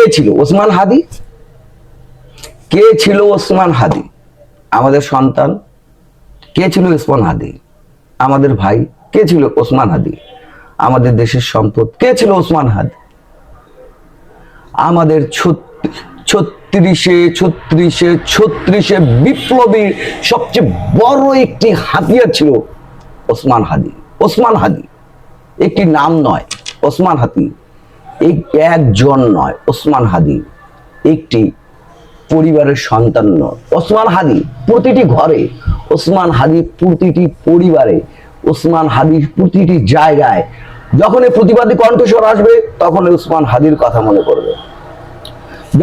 কে ছিল? ওসমান হাদি? কে ছিল ওসমান হাদি? আমাদের সন্তান? কে ছিল ওসমান হাদি? আমাদের ভাই? কে ছিল ওসমান হাদি? আমাদের দেশের সম্পদ? কে ছিল ওসমান হাদি? আমাদের ছত্রিশে ছত্রিশে ছত্রিশে বিপ্লবী সবচেয়ে বড় একটি হাতিয়ার ছিল ওসমান হাদি। ওসমান হাদি। একটি নাম নয়, ওসমান হাদি এই একজন নয়, ওসমান হাদি। একটি পরিবারের সন্তান নয়। ওসমান হাদি প্রতিটি ঘরে, ওসমান হাদি প্রতিটি পরিবারে, ওসমান হাদির প্রতিটি জায়গায় যখন এই প্রতিবাদী কণ্ঠস্বর আসবে তখন ওসমান হাদির কথা মনে পড়বে।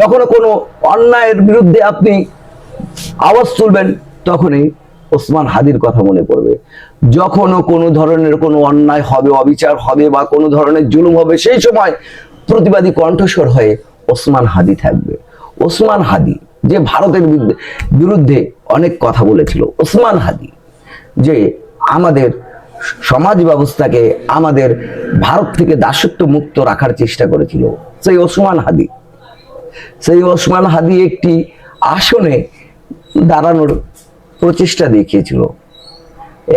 যখন কোনো অন্যায়ের বিরুদ্ধে আপনি আওয়াজ তুলবেন, তখনই ওসমান হাদির কথা মনে পড়বে। যখনও কোনো ধরনের কোনো অন্যায় হবে, অবিচার হবে বা কোনো ধরনের জুলুম হবে, সেই সময় প্রতিবাদী কণ্ঠস্বর হয়ে ওসমান হাদি থাকবে। ওসমান হাদি, যে ভারতের বিরুদ্ধে অনেক কথা বলেছিল। ওসমান হাদি, যে আমাদের সমাজ ব্যবস্থাকে আমাদের ভারত থেকে দাসত্ব মুক্ত রাখার চেষ্টা করেছিল। সেই ওসমান হাদি, সেই ওসমান হাদি একটি আসনে দাঁড়ানোর প্রচেষ্টা দেখিয়েছিল।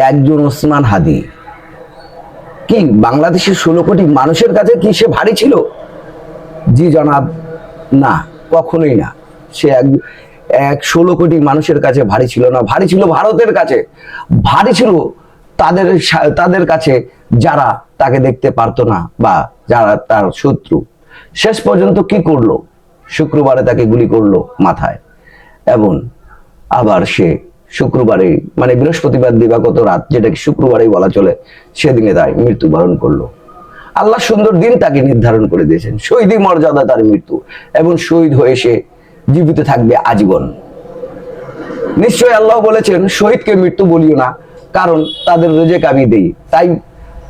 একজন ওসমান হাদি। কি, বাংলাদেশের ষোলো কোটি মানুষের কাছে কি সে ভারী ছিল? জি জনাব, না, কখনোই না। সে এক এক ষোলো কোটি মানুষের কাছে ভারী ছিল না, ভারী ছিল ভারতের কাছে। ভারী ছিল তাদের তাদের কাছে যারা তাকে দেখতে পারতো না বা যারা তার শত্রু। শেষ পর্যন্ত কি করল? শুক্রবারে তাকে গুলি করল মাথায় এবং আবার সে শুক্রবারে মানে বৃহস্পতিবার দিবাগত রাত, যেটাকে শুক্রবারেই বলা চলে, সেদিনে তাই মৃত্যুবরণ করল। আল্লাহ সুন্দর দিন তাকে নির্ধারণ করে দিয়েছেন। শহীদি মর্যাদা তার মৃত্যু এবং শহীদ হয়ে সে জীবিত থাকবে আজীবন। নিশ্চয় আল্লাহ বলেছেন, শহীদকে মৃত্যু বলিও না, কারণ তাদের রেজেক আমি দেই। তাই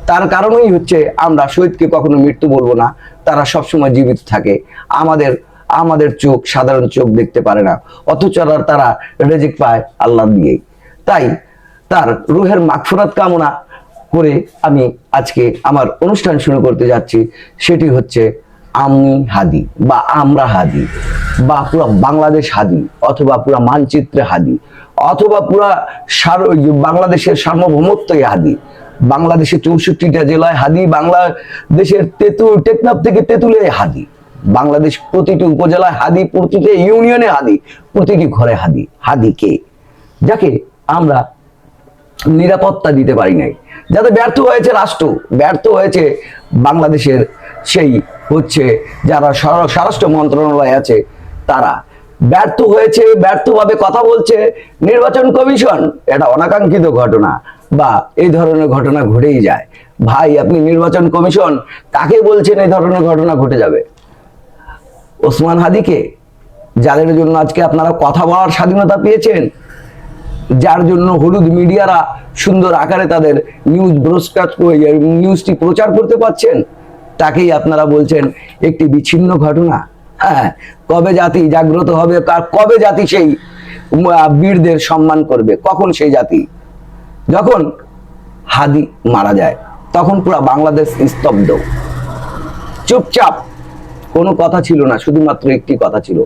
তার কারণেই হচ্ছে আমরা শহীদকে কখনো মৃত্যু বলব না, তারা সবসময় জীবিত থাকে। আমাদের আমাদের চোখ, সাধারণ চোখ দেখতে পারে না, অথচ তারা রেজেক পায় আল্লাহ দিয়েই। তাই তার রুহের মাগফুরাত কামনা করে আমি আজকে আমার অনুষ্ঠান শুরু করতে যাচ্ছি, সেটি হচ্ছে আমি হাদি বা আমরা হাদি বা পুরো বাংলাদেশ হাদি অথবা পুরো মানচিত্রে হাদি অথবা পুরা সার- বাংলাদেশের সার্বভৌমত্বই হাদি। বাংলাদেশের চৌষট্টিটা জেলায় হাদি, বাংলাদেশের তেঁতুল, টেকনাফ থেকে তেঁতুলে হাদি। বাংলাদেশ প্রতিটি উপজেলায় হাদি, প্রতিটি ইউনিয়নে হাদি, প্রতিটি ঘরে হাদি। হাদি কে? যাকে আমরা নিরাপত্তা দিতে পারি নাই। যাতে ব্যর্থ হয়েছে রাষ্ট্র, ব্যর্থ হয়েছে বাংলাদেশের সেই হচ্ছে যারা স্বরাষ্ট্র মন্ত্রণালয় আছে, তারা। ব্যর্থ হয়েছে, ব্যর্থভাবে কথা বলছে নির্বাচন কমিশন। এটা অনাকাঙ্ক্ষিত ঘটনা বা এই ধরনের ঘটনা ঘটেই যায়। ভাই, আপনি নির্বাচন কমিশন কাকে বলছেন এই ধরনের ঘটনা ঘটে যাবে? ওসমান হাদিকে? যাদের জন্য আজকে আপনারা কথা বলার স্বাধীনতা পেয়েছেন যার জন্য হলুদ মিডিয়ারা সুন্দর আকারে তাদের নিউজ ব্রডকাস্ট নিউজটি প্রচার করতে পারছেন, তাকেই আপনারা বলছেন একটি বিচ্ছিন্ন ঘটনা। হ্যাঁ কবে জাতি জাগ্রত হবে, কার কবে জাতি সেই বীরদের সম্মান করবে, কখন সেই জাতি? যখন হাদি মারা যায়, তখন পুরো বাংলাদেশ স্তব্ধ। চুপচাপ, কোনো কথা ছিল না, শুধুমাত্র একটি কথা ছিল,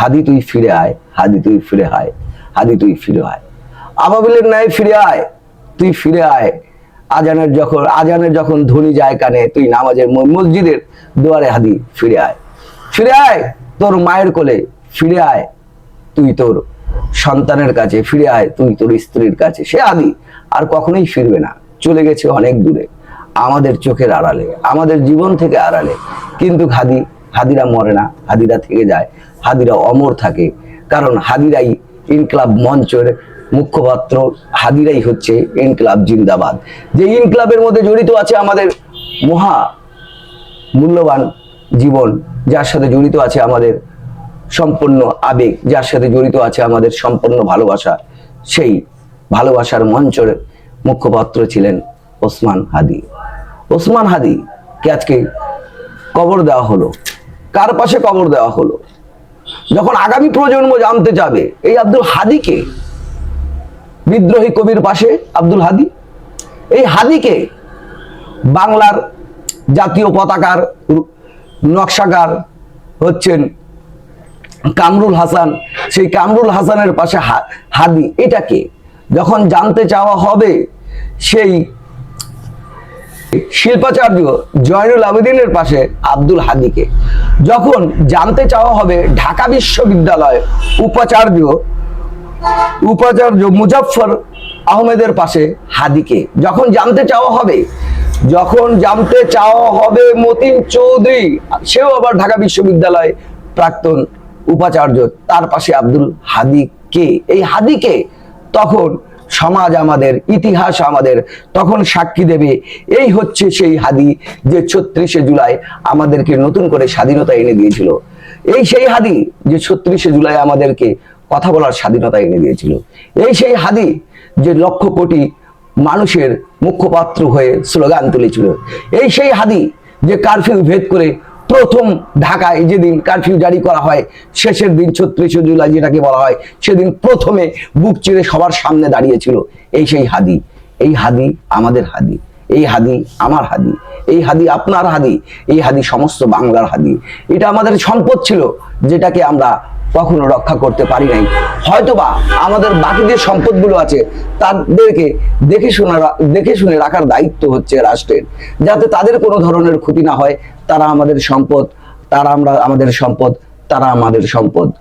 হাদি তুই ফিরে আয়, হাদি তুই ফিরে আয়। হাদি তুই ফিরে আয়। আবাবিলের ন্যায় ফিরে আয়, তুই ফিরে আয়। আজানের যখন আজানের যখন ধ্বনি যায় কানে, তুই নামাজের মসজিদের দুয়ারে হাদি ফিরে আয়। ফিরে আয় তোর মায়ের কোলে, ফিরে আয় তুই তোর সন্তানের কাছে, ফিরে আয় তুই তোর স্ত্রীর কাছে। সে আদি আর কখনোই ফিরবে না। চলে গেছে অনেক দূরে, আমাদের চোখের আড়ালে, আমাদের জীবন থেকে আড়ালে। কিন্তু হাদি হাদিরা মরে না, হাদিরা থেকে যায়, হাদিরা অমর থাকে। কারণ হাদিরাই ইনকলাব মঞ্চের মুখপাত্র হাদিরাই হচ্ছে ইনকলাব জিন্দাবাদ। যে ইনকলাবের মধ্যে জড়িত আছে আমাদের মহা মূল্যবান জীবন, যার সাথে জড়িত আছে আমাদের সম্পূর্ণ আবেগ, যার সাথে জড়িত আছে আমাদের সম্পূর্ণ ভালোবাসা, সেই ভালোবাসার মঞ্চের মুখপাত্র ছিলেন ওসমান হাদি। ওসমান হাদি কে আজকে কবর দেওয়া হলো? কার পাশে কবর দেওয়া হলো? যখন আগামী প্রজন্ম জানতে যাবে, এই আব্দুল হাদিকে, বিদ্রোহী কবির পাশে, আব্দুল হাদি, এই হাদিকে বাংলার জাতীয় পতাকার নকশাকার হচ্ছেন কামরুল হাসান। সেই কামরুল হাসানের পাশে হাদি এটাকে যখন জানতে চাওয়া হবে, সেই শিল্পাচার্য জয়নুল আবেদিনের পাশে আব্দুল হাদিকে। যখন জানতে চাওয়া হবে ঢাকা বিশ্ববিদ্যালয় উপাচার্য উপাচার্য মুজাফফর আহমেদের পাশে হাদিকে, যখন জানতে চাওয়া হবে, যখন জানতে চাওয়া হবে মতিন চৌধুরী, সেও আবার ঢাকা বিশ্ববিদ্যালয় প্রাক্তন উপাচার্য, তার পাশে আব্দুল হাদি কে এই হাদিকে তখন সমাজ আমাদের, ইতিহাস আমাদের, তখন সাক্ষী দেবে। এই হচ্ছে সেই হাদি যে ছত্রিশে জুলাই আমাদেরকে নতুন করে স্বাধীনতা এনে দিয়েছিল। এই সেই হাদি যে ছত্রিশে জুলাই আমাদেরকে কথা বলার স্বাধীনতা এনে দিয়েছিল। এই সেই হাদি যে লক্ষ কোটি মানুষের মুখপাত্র হয়ে স্লোগান তুলেছিল। এই সেই হাদি যে কারফিউ ভেদ করে প্রথম ঢাকায় যেদিন কারফিউ জারি করা হয়, শেষের দিন ছত্রিশে জুলাই যেটাকে বলা হয়, সেদিন প্রথমে বুক চিরে সবার সামনে দাঁড়িয়েছিল এই সেই হাদি। এই হাদি আমাদের হাদি, এই হাদি আমার হাদি, এই হাদি আপনার হাদি, এই হাদি সমস্ত বাংলার হাদি। এটা আমাদের সম্পদ ছিল, যেটাকে আমরা কখনো রক্ষা করতে পারি নাই। হয়তোবা আমাদের বাকি যে সম্পদগুলো আছে, তাদেরকে দেখে শোনা, দেখে শুনে রাখার দায়িত্ব হচ্ছে রাষ্ট্রের। যাতে তাদের কোনো ধরনের ক্ষতি না হয়, তারা আমাদের সম্পদ, তারা আমরা আমাদের সম্পদ, তারা আমাদের সম্পদ।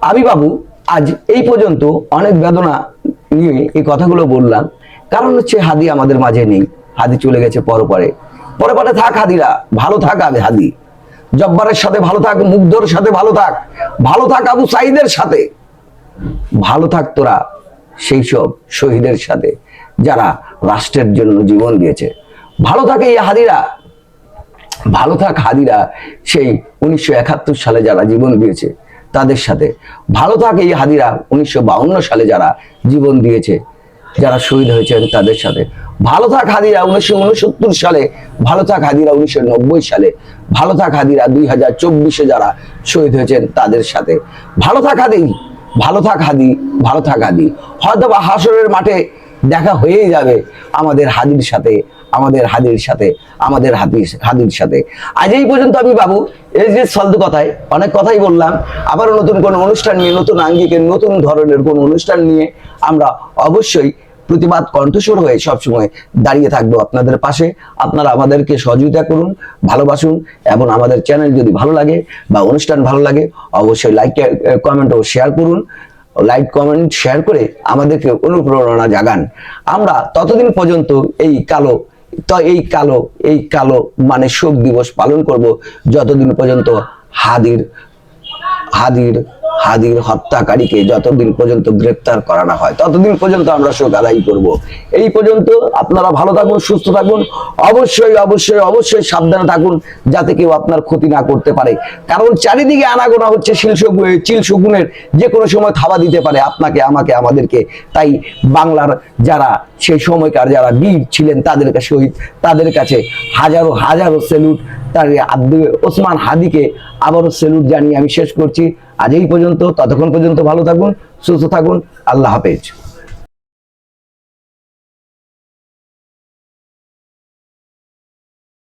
আমি বাবু আজ এই পর্যন্ত অনেক বেদনা নিয়ে এই কথাগুলো বললাম। কারণ হচ্ছে হাদি আমাদের মাঝে নেই। হাদি চলে গেছে পরপরে। পরে পরে থাক হাদিরা, ভালো থাক হাদি। জব্বারের সাথে ভালো থাক, মুগ্ধর সাথে ভালো থাক ভালো থাক আবু সাইদের সাথে। ভালো থাক তোরা, সেই সব শহীদের সাথে যারা রাষ্ট্রের জন্য জীবন দিয়েছে। ভালো থাকে এই হাদিরা। ভালো থাক হাদিরা সেই উনিশশো একাত্তর সালে যারা জীবন দিয়েছে, তাদের সাথে। ভালো থাক এই হাদিরা উনিশশো সালে যারা জীবন দিয়েছে, যারা শহীদ হয়েছেন তাদের সাথে। ভালো থাক হাদিরা উনিশশো উনসত্তর সালে, ভালো থাক হাদিরা উনিশশো নব্বই সালে, ভালো থাক হাদিরা দুই হাজার চব্বিশে যারা শহীদ হয়েছেন তাদের সাথে। ভালো থাক হাদি, ভালো থাক হাদি, ভালো থাক হাদি। হয়তো বা হাসরের মাঠে দেখা হয়েই যাবে আমাদের হাদির সাথে, আমাদের হাদির সাথে, আমাদের হাদির হাদির সাথে। আজ এই পর্যন্ত আমি বাবু, এই যে ফালতু কথায়, অনেক কথাই বললাম, আবার নতুন কোন অনুষ্ঠান নিয়ে, নতুন আঙ্গিকের নতুন ধরনের কোন অনুষ্ঠান নিয়ে আমরা অবশ্যই প্রতিবাদ কণ্ঠস্বর হয়ে সবসময় দাঁড়িয়ে থাকব আপনাদের পাশে। আপনারা আমাদেরকে সহযোগিতা করুন, ভালোবাসুন, এবং আমাদের চ্যানেল যদি ভালো লাগে বা অনুষ্ঠান ভালো লাগে, অবশ্যই লাইক কমেন্ট ও শেয়ার করুন। লাইক কমেন্ট শেয়ার করে আমাদেরকে অনুপ্রেরণা জাগান। আমরা ততদিন পর্যন্ত এই কালো, তো এই কালো এই কালো মানে শোক দিবস পালন করব, যতদিন পর্যন্ত হাদির হাদির হাদির হত্যাকারীকে যতদিন পর্যন্ত গ্রেপ্তার করা না হয়, ততদিন পর্যন্ত আমরা শোক আদায় করব। এই পর্যন্ত আপনারা ভালো থাকুন, সুস্থ থাকুন, অবশ্যই অবশ্যই অবশ্যই সাবধানে থাকুন, যাতে কেউ আপনার ক্ষতি না করতে পারে। কারণ চারিদিকে আনাগোনা হচ্ছে চিল শগুনের যে কোনো সময় থাবা দিতে পারে আপনাকে, আমাকে, আমাদেরকে। তাই বাংলার যারা সেই সময়কার যারা বীর ছিলেন, তাদের কাছে তাদের কাছে হাজারো হাজারো সেলুট তার আব্দুল ওসমান হাদিকে আবারও সেলুট জানিয়ে আমি শেষ করছি। আজ এই পর্যন্ত, ততক্ষণ পর্যন্ত ভালো থাকুন, সুস্থ থাকুন, আল্লাহ হাফেজ।